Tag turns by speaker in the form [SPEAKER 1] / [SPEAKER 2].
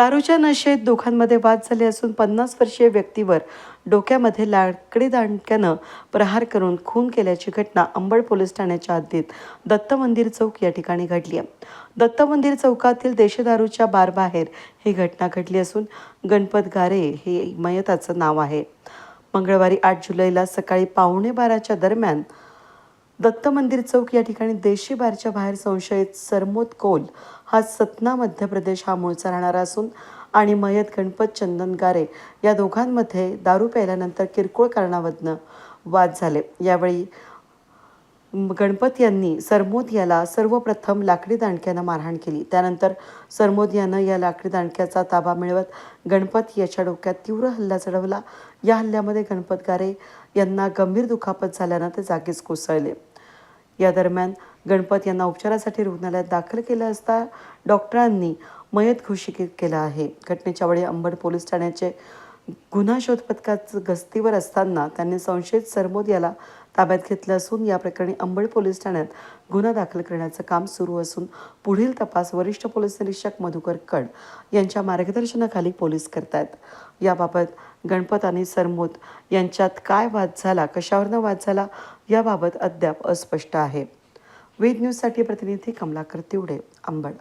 [SPEAKER 1] दारूच्या नशेत दोघांमध्ये वाद झाले असून पन्नास वर्षीय व्यक्तीवर डोक्यामध्ये लाकडी दांडक्यानं प्रहार करून खून केल्याची घटना अंबड पोलीस ठाण्याच्या हद्दीत दत्त मंदिर चौक या ठिकाणी घडली आहे. दत्त मंदिर चौकातील देशदारूच्या बारबाहेर ही घटना घडली असून गणपत गारे हे मयताचं नाव आहे. मंगळवारी आठ जुलैला सकाळी पावणे बाराच्या दरम्यान दत्त मंदिर चौक या ठिकाणी देशी बारच्या बाहेर संशयित सरमोद कोल हा सतना मध्य प्रदेश हा मूळचा राहणारा असून आणि मयत गणपत चंदन गारे या दोघांमध्ये दारू प्यायल्यानंतर किरकोळ कारणावरनं वाद झाले. यावेळी गणपत यांनी सरमोद याला सर्वप्रथम लाकडी दांडक्यानं मारहाण केली. त्यानंतर सरमोद यानं या लाकडी दांडक्याचा ताबा मिळवत गणपत याच्या डोक्यात तीव्र हल्ला चढवला. या हल्ल्यामध्ये गणपत गारे यांना गंभीर दुखापत झाल्यानं ते जागीच कोसळले. या दरम्यान गणपत यांना उपचारासाठी रुग्णालयात दाखल केलं असता डॉक्टरांनी मयत घोषित केलं आहे. घटनेच्या वेळी अंबड पोलीस ठाण्याचे गुन्हा शोध पथकाच गस्तीवर असताना त्यांनी संशयित सरमोद याला ताब्यात घेतलं असून या प्रकरणी अंबड पोलीस ठाण्यात गुन्हा दाखल करण्याचं काम सुरू असून पुढील तपास वरिष्ठ पोलीस निरीक्षक मधुकर कड यांच्या मार्गदर्शनाखाली पोलीस करतायत. याबाबत गणपत आणि सरमोद यांच्यात काय वाद झाला कशावरनं वाद झाला याबाबत अद्याप अस्पष्ट आहे. वेद न्यूजसाठी प्रतिनिधी कमलाकर तिवडे अंबड.